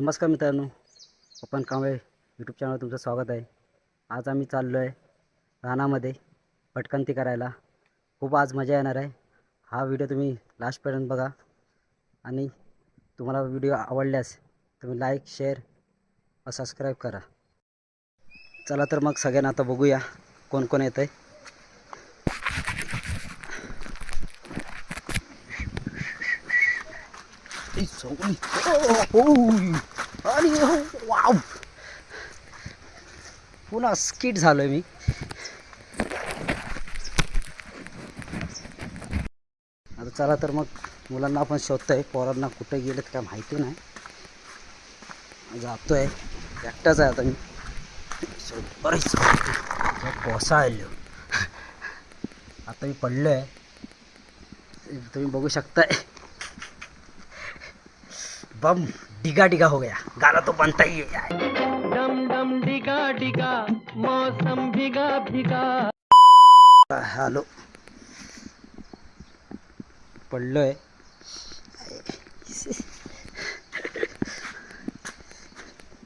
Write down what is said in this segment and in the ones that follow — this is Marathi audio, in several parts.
नमस्कार मित्रांनो पप्पन कांबळे यूट्यूब चॅनलवर तुमचं स्वागत आहे. आज आम्ही चाललो आहे रानामध्ये भटकंती करायला. खूप आज मजा येणार आहे. हा व्हिडिओ तुम्ही लास्टपर्यंत बघा. आणि तुम्हाला व्हिडिओ आवडल्यास तुम्ही लाईक शेअर व सबस्क्राईब करा. चला तर मग सगळ्यांना आता बघूया कोण कोण येतं आहे आणि वाव पुन्हा स्किट झालोय मी. आता चला तर मग मुलांना आपण शोधतोय पोरांना कुठे गेलेत काय माहिती नाही. जातोय. एकटाच आहे आता मी. बरेच कोसाळलो आता मी पडलो आहे तुम्ही बघू शकताय. बम डिगा डिगा हो गया। गाना तो बनता ही है डम डम डिगा डिगा मौसम भिगा भिगा। हॅलो। पडलोय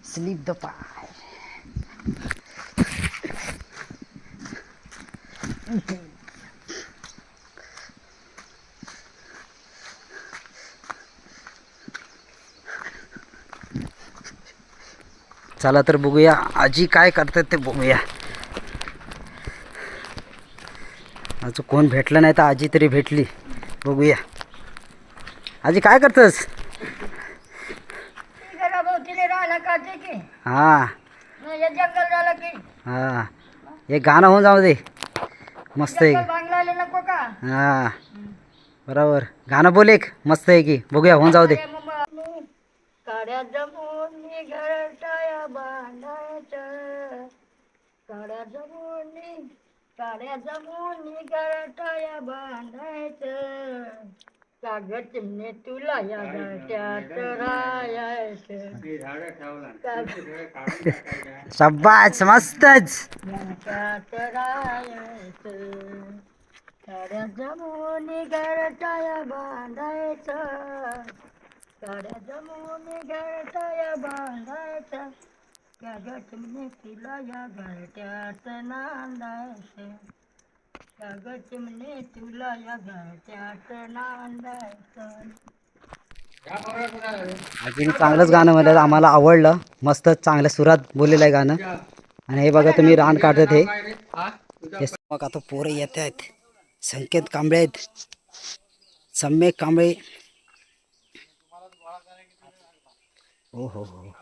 स्लीप द पाय चला तर बघूया. आजी काय करतात ते बघूया. अजून कोण भेटलं नाही तर आजी तरी भेटली. बघूया. आजी काय करतस? हां. हे. हां हे गाणं होऊन जाऊ दे. मस्त आहे. हां. बरोबर. गाणं बोल एक. मस्त आहे की. बघूया होऊन जाऊ दे. काड्या जमून काड्या जमून घरटाया बांधायचं. कागद चिमणे तुला या घरट्यात राहायचं. कागद शब्बाच मस्तच. घरट्यात राहायचं. काड्या जमून घरटाया बांधायचं. काड्या जमून घरटाया बांधायचं. त्या चिमणे तिला या घरट्यात नांदायचं त्या चिमणे तुला या घरट्यात नांदायचं अजून चांगलंच गाणं म्हणलं आम्हाला आवडलं. मस्त चांगल्या सुरात बोललेलं आहे गाणं. आणि हे बघा तुम्ही रान काढत हे. हे मग आता पोरं येत आहेत. संकेत कांबळे आहेत. सम्यक कांबळे. हो हो हो.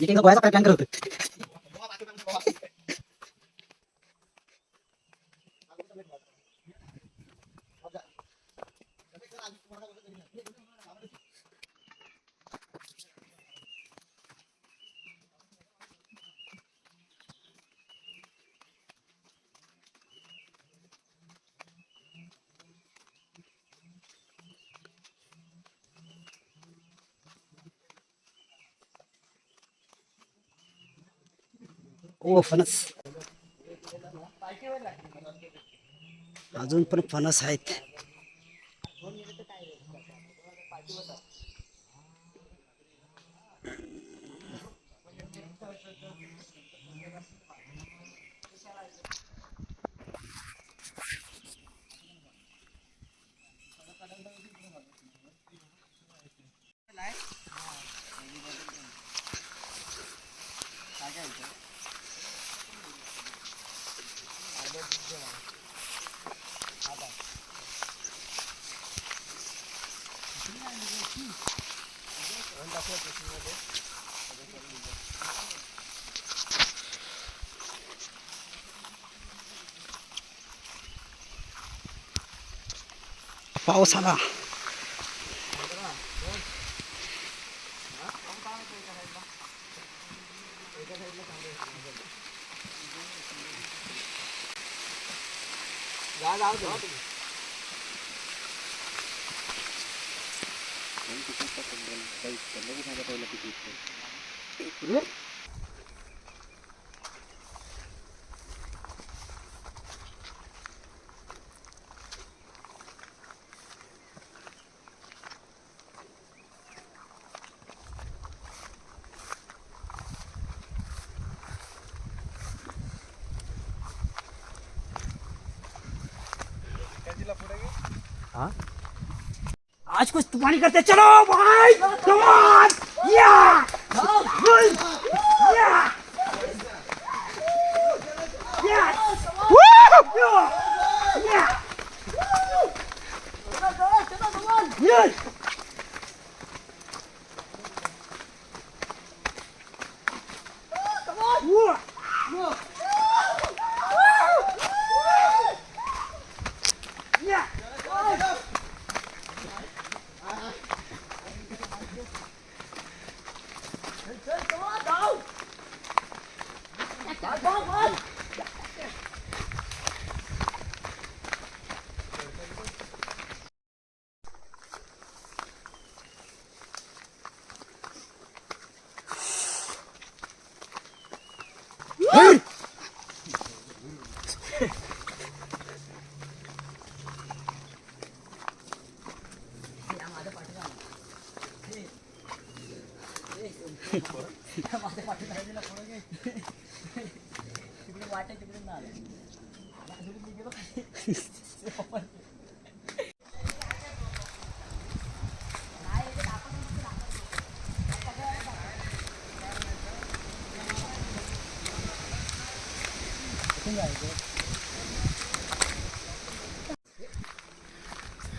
इकडे गोळ्याचा काय प्लॅन करत ओ फणस. अजून पण फणस आहेत. पाऊस आला हाँ आज कुछ तूफानी करते चलो भाई कम ऑन या या या या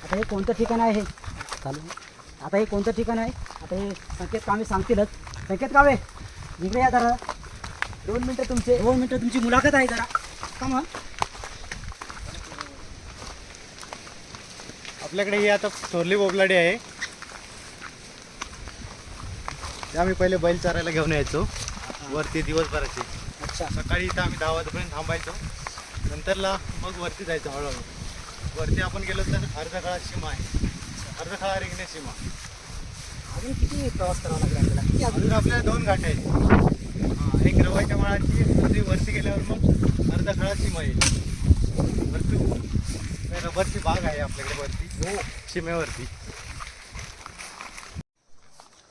आता हे कोणतं ठिकाण आहे? चालू. आता हे कोणतं ठिकाण आहे? आता हे संकेत कामे सांगतीलच. संकेत कामे? इकडे या जरा. दोन मिनटं तुमचे दोन मिनटं तुमची मुलाखत आहे जरा. कमा आपल्याकडे ही आता चोरली बोबलाडी आहे. ते आम्ही पहिले बैल चारायला घेऊन यायचो. वरती दिवसभराची. अच्छा. सकाळी इथं आम्ही दहा वाजेपर्यंत थांबायचो. नंतरला मग वरती जायचं हळूहळू. वरती आपण गेलो तर अर्धा काळात सीमा आहे. अर्धा काळा रिंगणे सीमा. अजून किती प्रवास करावा लागेल आपल्याला किती अजून आपल्याला दोन घाट आहेत. एक रवायच्या माळाची दुसरी वरती गेल्यावर मग अर्धा काळा सीमा येईल वरती रबरची बाग आहे आपल्याकडे वरती. हो. सीमेवरती.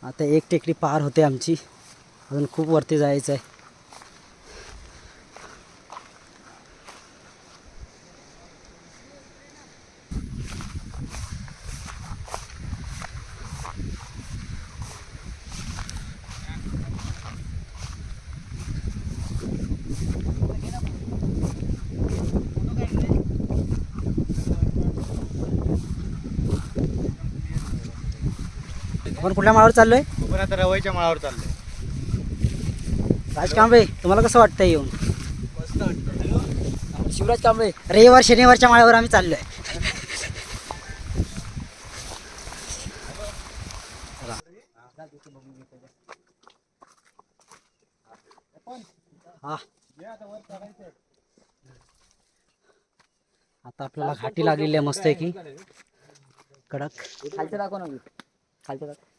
आता एक टेकडी पार होते आमची. अजून खूप वरती जायचं आहे कुठल्या माळावर चाललोय? आपण आता रवायच्या माळावर चाललोय. राज कांबळे तुम्हाला कसं वाटतं येऊन? शिवराज कांबळे रविवार शनिवारच्या माळ्यावर आम्ही चाललोय. हा. आता आपल्याला घाटी लागलेली आहे मस्त आहे की. कडक. खालचं दाखव ना खालचं दाखव.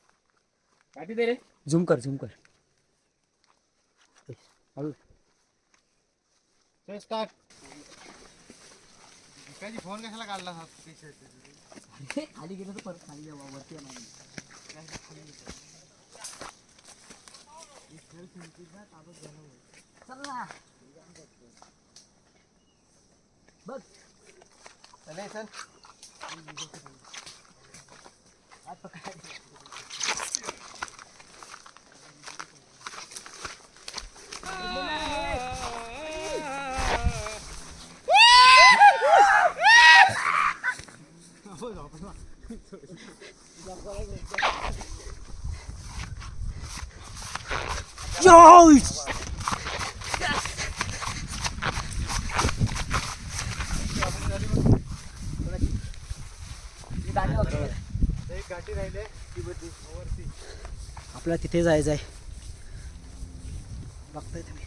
रे. झूम कर झूम कर. काय फोन कशाला काढला खाली गेलं तर परत खाली जाऊ वरती बघ. चल चल. Yo! आपला तिथे जायचं आहे बघताय तुम्ही.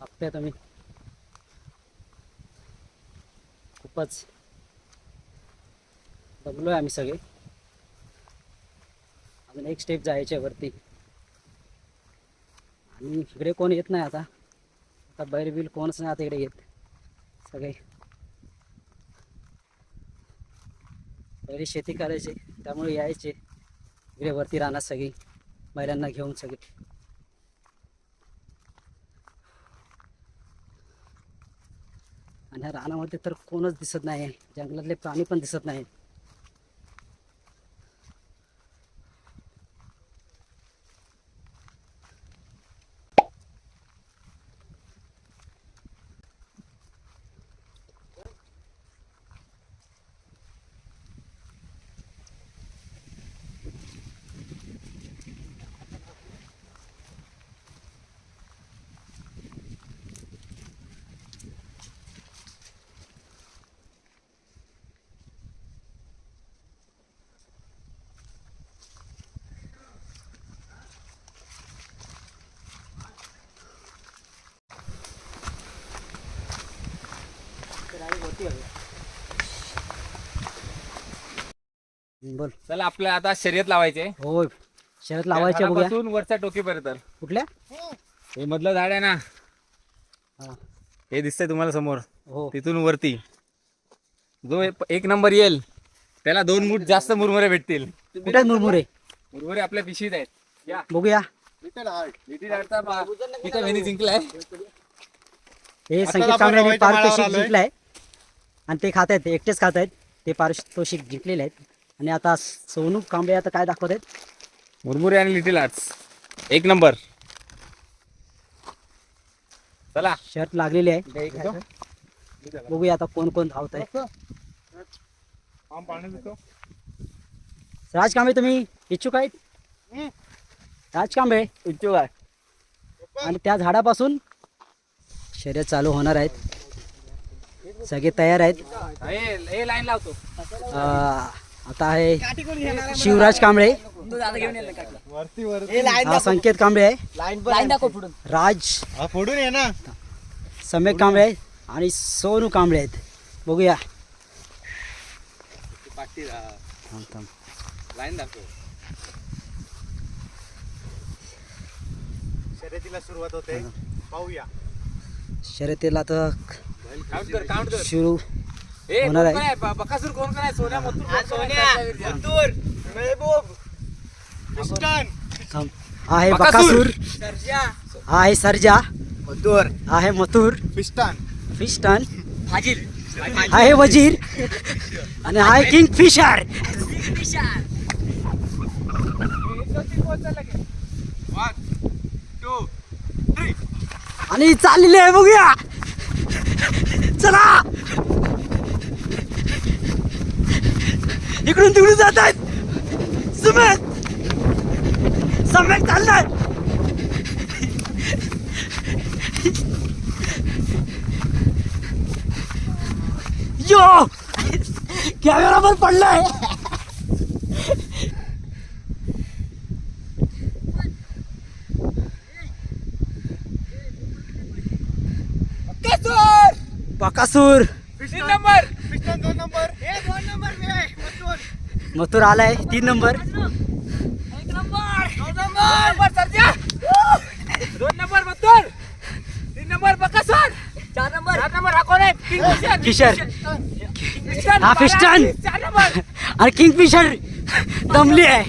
आपल्यात आम्ही खूपच खूपच आहे आम्ही सगळे. अजून एक स्टेप जायचे वरती. आणि इकडे कोण येत नाही आता. आता बैल बिल कोणच नाही आता इकडे येत. सगळे. पहिले शेती करायचे त्यामुळे यायचे. इकडे वरती राहणार सगळी. बैलांना घेऊन सगळे. आणि ह्या रानामध्ये तर कोणच दिसत नाही. जंगलातले प्राणी पण दिसत नाही बोल. चला आपल्या आता शर्यत लावायचे. हो शर्यत लावायच्या बघूया. वरच्या टोकीपर्यंत कुठल्या? हे मधलं झाड आहे ना. हा. हे दिसतंय तुम्हाला समोर. हो. तिथून वरती. जो एक- एक नंबर येईल त्याला दोन मूठ जास्त मुरमुरे भेटतील. कुठे मुरमुरे? मुरमुरे आपल्या पिशवीत आहेत. या. बघूया. लिटिल आर्टचा बा- इथं वेणी जिंकलाय. हे संकेत कांबळे पारितोषिक. जिंकलाय. आणि ते खात आहेत एकटेच खात आहेत. ते पारितोषिक जिंकलेले आहेत. आणि आता सोनू कांबळे आता काय दाखवत आहेत? मुरमुरे आणि लिटिल आर्ट्स. एक नंबर. चला. शर्ट लागलेली आहे. बघूया आता कोण कोण धावत आहे राज कांबळे तुम्ही इच्छुक आहेत? राज कांबळे इच्छुक आहे. आणि त्या झाडापासून शर्यत चालू होणार आहेत. सगळे तयार आहेत. हे लाईन लावतो. अं, आता आहे शिवराज कांबळे. वरती वरती. हा संकेत कांबळे आहे. राज. हा फोडून ये ना. सम्यक कांबळे आहे आणि सोनू कांबळे आहेत. बघूया. थांब, थांब. लाईन दाखव. शर्यतीला सुरुवात होते. पाहूया. शर्यतीला तर काउंट होणार कोण आहे. बकासूर कोण आहे? सोन्या मथुर कोण आहे? महबूब पिस्टन थांब. हा आहे बकासूर. हा आहे सर्जा. मधुर. हा आहे मथुर. पिस्टन फिस्टन हा आहे वजीर. आणि हा आहे किंग फिशर टू आणि चाललेले आहे बघूया. चला. इकडून तिकडून जात आहेत. सुमेत सम्यक चाललाय. यो कॅमेरा पण पडलाय. बकासूर. नंबर पिस्टन दोन नंबर ए दोन नंबर मी आहे मधुर मथुर आलाय तीन नंबर. दोन नंबर. मथुर. तीन नंबर बकासूर. चार नंबर. चार नंबर हा कोण आहे हा, फिस्टन. चार नंबर. आणि किंग फिशर दमली आहे.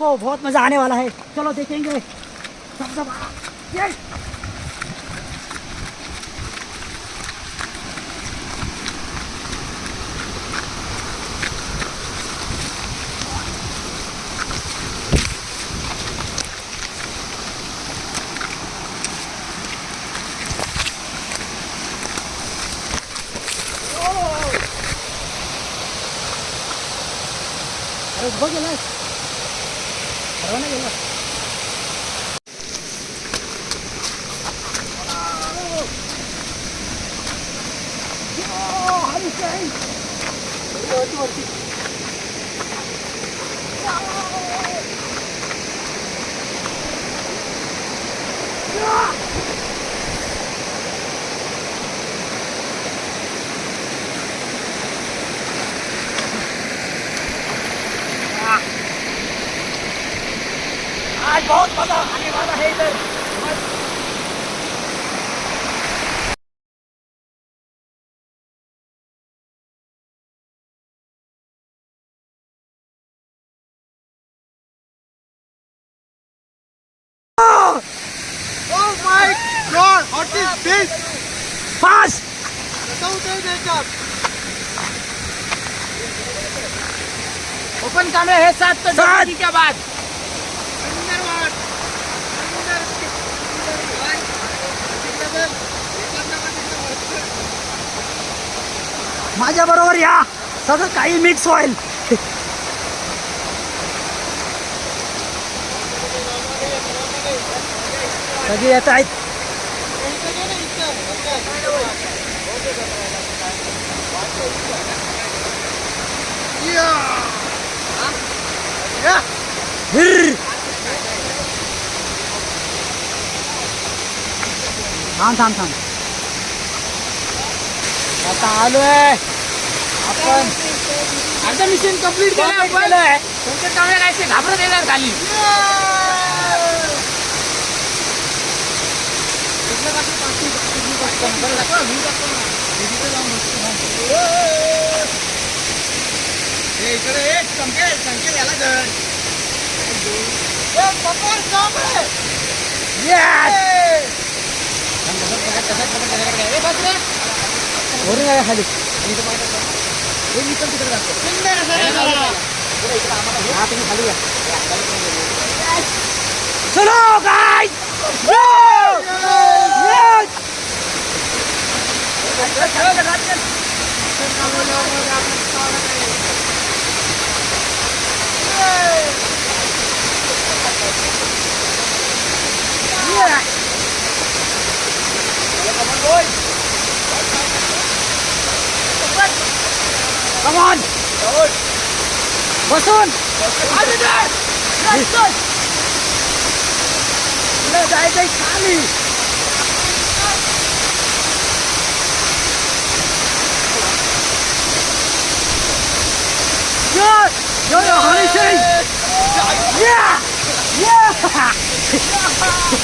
को बहुत मजा आने वाला है चलो देखेंगे सब सब ये Look at this. परवाना गेला आज बहुत मज़ा आने वाला है इधर Oh god, what is this? पास ओपन कैमरा है सात तो सात। की क्या बात माझ्या बरोबर या. सगळं काही मिक्स होईल. सगळे येत आहेत. थांब थांब थांब. आता आलोय आपण आता मिशन कंप्लीट केलं आपण तुमचे कॅमेरा काय घाबरत येणार खाली हे इकडे एक संकेत संकेत याला धर एक पकड सापडे वरून या खाली सुंदर असं रे बाबा. हा तुम्ही खाली या चलो guys Come on. Masun. Alle da. Let's go. Là đại đây khá lì. Good. You're the honey thing. Yeah. Yeah. yeah.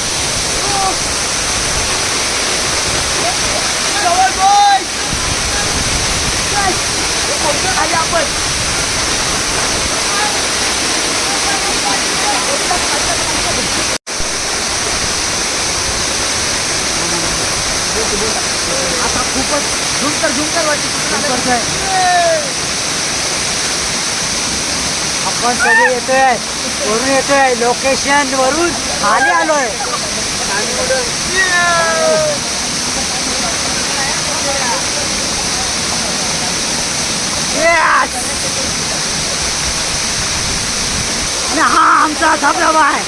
वाटते आपण सगळे येतोय. वरून येतोय. लोकेशन वरून खाली आलोय. Yes! हा आमचा धबधबा आहे.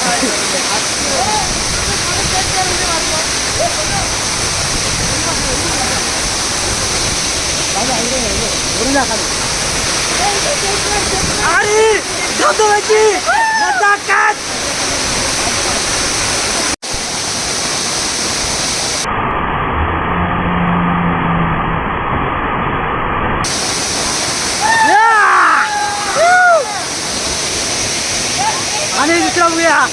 यो, टाक अरे धबधब्याची नजाकत आणि दुसरा